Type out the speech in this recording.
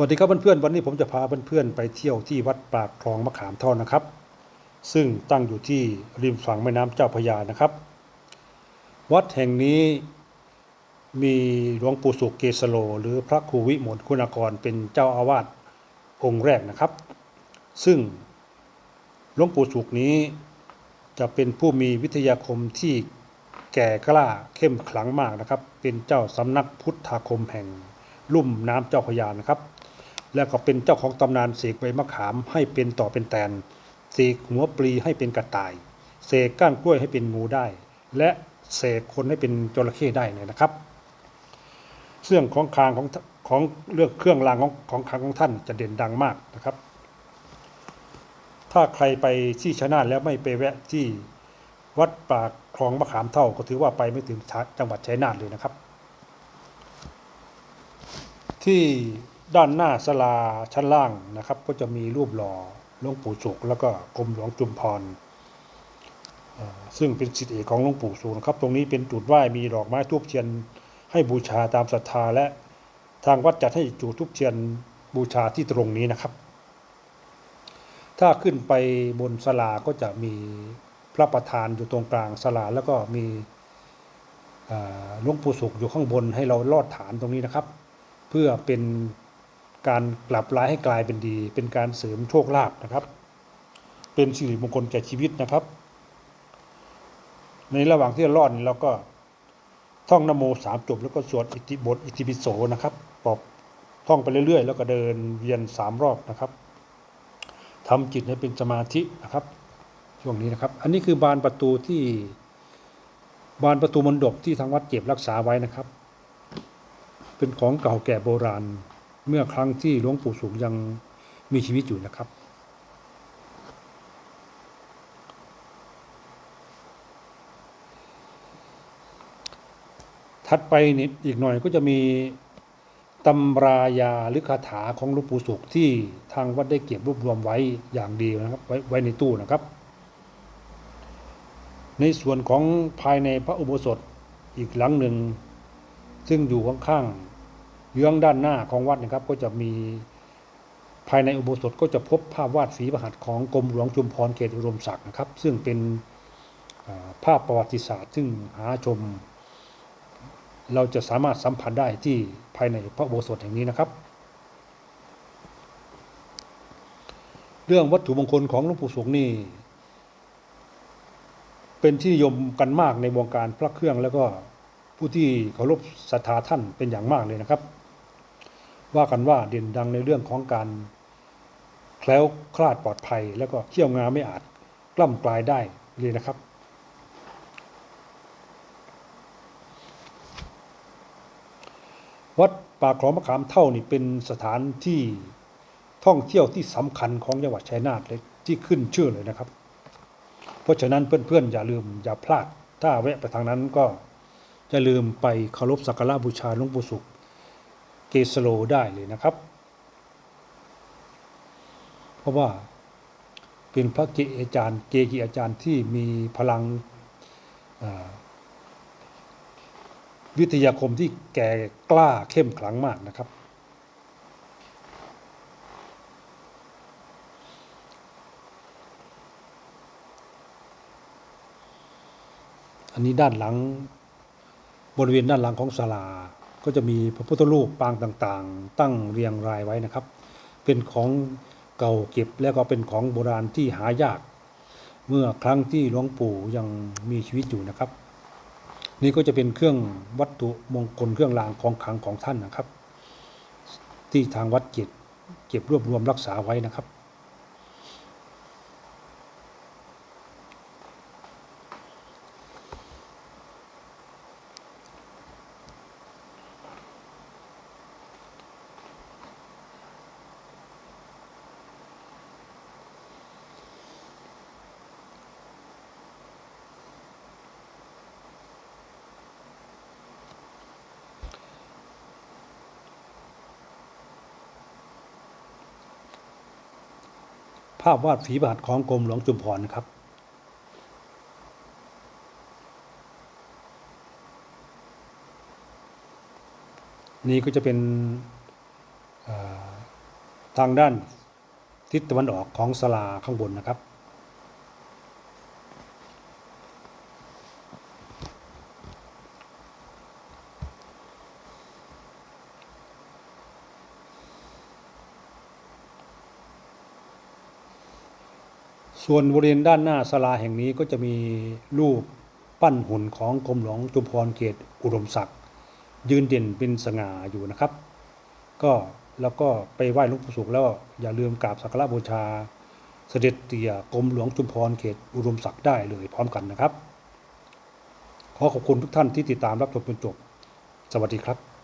สวัสดีครับเพื่อนๆวันนี้ผมจะพาเพื่อนๆไปเที่ยวที่วัดปากคลองมะขามเท่านะครับ ซึ่งตั้งอยู่ที่ริมฝั่งแม่น้ำเจ้าพระยานะครับ วัดแห่งนี้มีหลวงปู่สุกเกสโล หรือพระครูวิมลคุณากรเป็นเจ้าอาวาสองค์แรกนะครับ ซึ่งหลวงปู่สุกนี้จะเป็นผู้มีวิทยาคมที่แก่กล้าเข้มขลังมากนะครับ เป็นเจ้าสำนักพุทธาคมแห่งลุ่มน้ำเจ้าพระยานะครับ และก็เป็นเจ้าของตำนานเสกใบมะขามให้เป็นต่อเป็นแตนเสกหัวปลีให้เป็นกระต่ายเสกก้านกล้วยให้เป็นงูได้ และเสกคนให้เป็นจระเข้ได้เลยนะครับเรื่องของคางของของเรื่องเครื่องรางของของคางของท่านจะเด่นดังมากนะครับ ถ้าใครไปที่ชนาทแล้วไม่ไปแวะที่วัดปากคลองมะขามเท่าก็ถือว่าไปไม่ถึงจังหวัดชัยนาทเลยนะครับ ที่ ด้านหน้าศาลาชั้นล่างนะครับ ก็จะมีรูปหล่อหลวงปู่สุข แล้วก็กรมหลวงจุมพรซึ่งเป็นสิทธิเอกของหลวงปู่สุขนะครับ ตรงนี้เป็นจุดไหว้มีดอกไม้ทูบเทียนให้บูชาตามศรัทธาและทางวัดจัดให้จุดทูบเทียนบูชาที่ตรงนี้นะครับ ถ้าขึ้นไปบนศาลาก็จะมีพระประธานอยู่ตรงกลางศาลาแล้วก็มีหลวงปู่สุขอยู่ข้างบนให้เราลอดฐานตรงนี้นะครับ เพื่อเป็น การกลับร้ายให้กลายเป็นดี เป็นการเสริมโชคลาภนะครับ เป็นสิริมงคลแก่ชีวิตนะครับ ในระหว่างที่รอดเราก็ท่องนโมสามจบแล้วก็สวดอิติบทอิติปิโสนะครับปอบท่องไปเรื่อยๆ แล้วก็เดินเวียนสามรอบนะครับทำจิตให้เป็นสมาธินะครับ ช่วงนี้นะครับ อันนี้คือบานประตูที่บานประตูมณฑปที่ทางวัดเก็บรักษาไว้นะครับ เป็นของเก่าแก่โบราณ เมื่อครั้งที่หลวงปู่สุขยังมีชีวิตอยู่นะครับ ถัดไปนิดอีกหน่อยก็จะมีตำรายาหรือคาถาของหลวงปู่สุขที่ทางวัดได้เก็บรวบรวมไว้อย่างดีนะครับไว้ไว้ในตู้นะครับ ในส่วนของภายในพระอุโบสถอีกหลังหนึ่ง ซึ่งอยู่ข้างๆ เยื้องด้านหน้าของวัดนะครับ ก็จะมีภายในอุโบสถก็จะพบภาพวาดฝีประหัตของกรมหลวงจุมพรเขตอุดมศักดิ์นะครับ ซึ่งเป็นภาพประวัติศาสตร์ซึ่งหาชม เราจะสามารถสัมผัสได้ที่ภายในพระอุโบสถแห่งนี้นะครับ เรื่องวัตถุมงคลของหลวงปู่สวงนี่เป็นที่นิยมกันมากในวงการพระเครื่องแล้วก็ผู้ที่เคารพศรัทธาท่านเป็นอย่างมากเลยนะครับ ว่ากันว่าเด่นดังในเรื่องของการแคล้วคลาดปลอดภัย แล้วก็เขี่ยวงาไม่อาจกล้ำกลายได้เลยนะครับ วัดป่าคลองมะขามเท่านี่เป็นสถานที่ท่องเที่ยวที่สำคัญของจังหวัดชัยนาทเลยที่ขึ้นชื่อเลยนะครับ เพราะฉะนั้นเพื่อนๆอย่าลืมอย่าพลาด ถ้าแวะไปทางนั้นก็อย่าลืมไปเคารพสักการะบูชาหลวงปู่สุข เกสโลได้เลยนะครับ เพราะว่าเป็นพระเกจิอาจารย์ เกจิอาจารย์ที่มีพลังวิทยาคมที่แก่กล้าเข้มขลังมากนะครับ อันนี้ด้านหลังบริเวณด้านหลังของศาลา ก็จะมีพระพุทธรูปปางต่างๆ ตั้งเรียงรายไว้นะครับ เป็นของเก่าเก็บและก็เป็นของโบราณที่หายาก เมื่อครั้งที่หลวงปู่ยังมีชีวิตอยู่นะครับ นี่ก็จะเป็นเครื่องวัตถุมงคลเครื่องรางของขลังของท่านนะครับ ที่ทางวัดเก็บเก็บรวบรวมรักษาไว้นะครับ ภาพวาดฝีบาทของกรมหลวงจุมพรนะครับ นี่ก็จะเป็นทางด้านทิศตะวันออกของศาลาข้างบนนะครับ ส่วนบริเวณด้านหน้าศาลาแห่งนี้ก็จะมีรูปปั้นหุ่นของกรมหลวงจุมพรเขตอุดมศักดิ์ยืนเด่นเป็นสง่าอยู่นะครับ ก็แล้วก็ไปไหว้หลวงปู่สุขแล้วอย่าลืมกราบสักการะบูชา เสด็จเตี่ยกรมหลวงจุมพรเขตอุดมศักดิ์ได้เลยพร้อมกันนะครับ ขอขอบคุณทุกท่านที่ติดตามรับชมจนจบ สวัสดีครับ